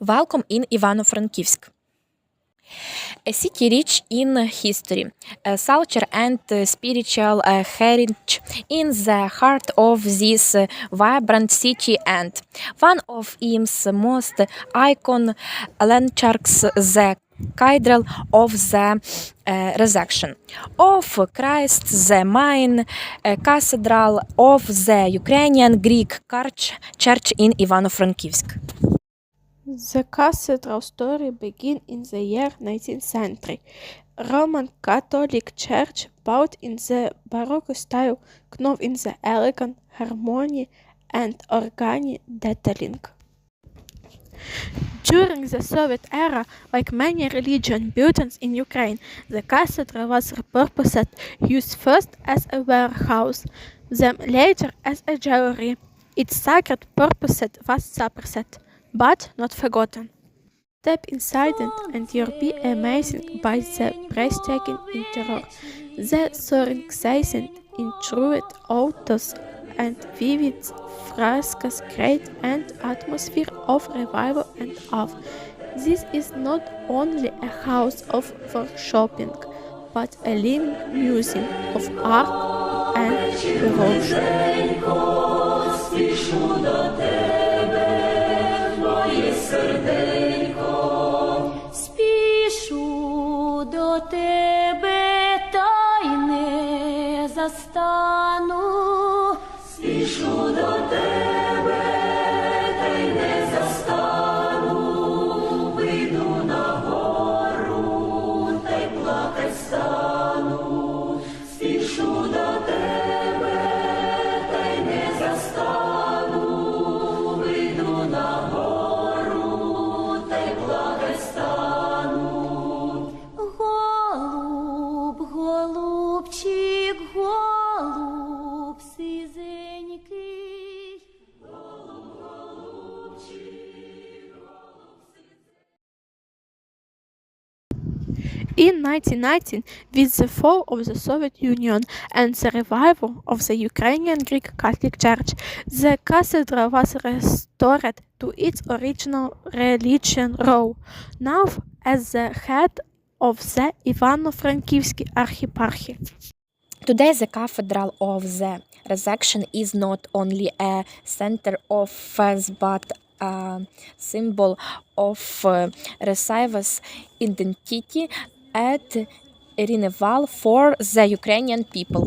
Welcome in Ivano-Frankivsk. A city rich in history, uh, culture, and uh, spiritual uh, heritage in the heart of this uh, vibrant city, and one of its most icon landmarks, the Cathedral of the uh, Resurrection of Christ, the main uh, cathedral of the Ukrainian Greek Church in Ivano-Frankivsk. The cathedral story begins in the year 19th century. Roman Catholic Church, built in the Baroque style, known in the elegant harmony and organic detailing. During the Soviet era, like many religion buildings in Ukraine, the cathedral was repurposed, used first as a warehouse, then later as a jewelry. Its sacred purpose was suppressed, but not forgotten. Step inside it oh, and you'll be amazed by the breathtaking interior, the soaring setting in trued autos and vivid frescoes create an atmosphere of revival and awe. This is not only a house of workshopping, but a living museum of art and devotion. Не застану. Спішу до тебе In 1919, with the fall of the Soviet Union and the revival of the Ukrainian Greek Catholic Church, the cathedral was restored to its original religion role, now as the head of the Ivano-Frankivsky Archieparchy. Today, the Cathedral of the Resurrection is not only a center of faith but a symbol of uh, Resaivas identity and renewal for the Ukrainian people.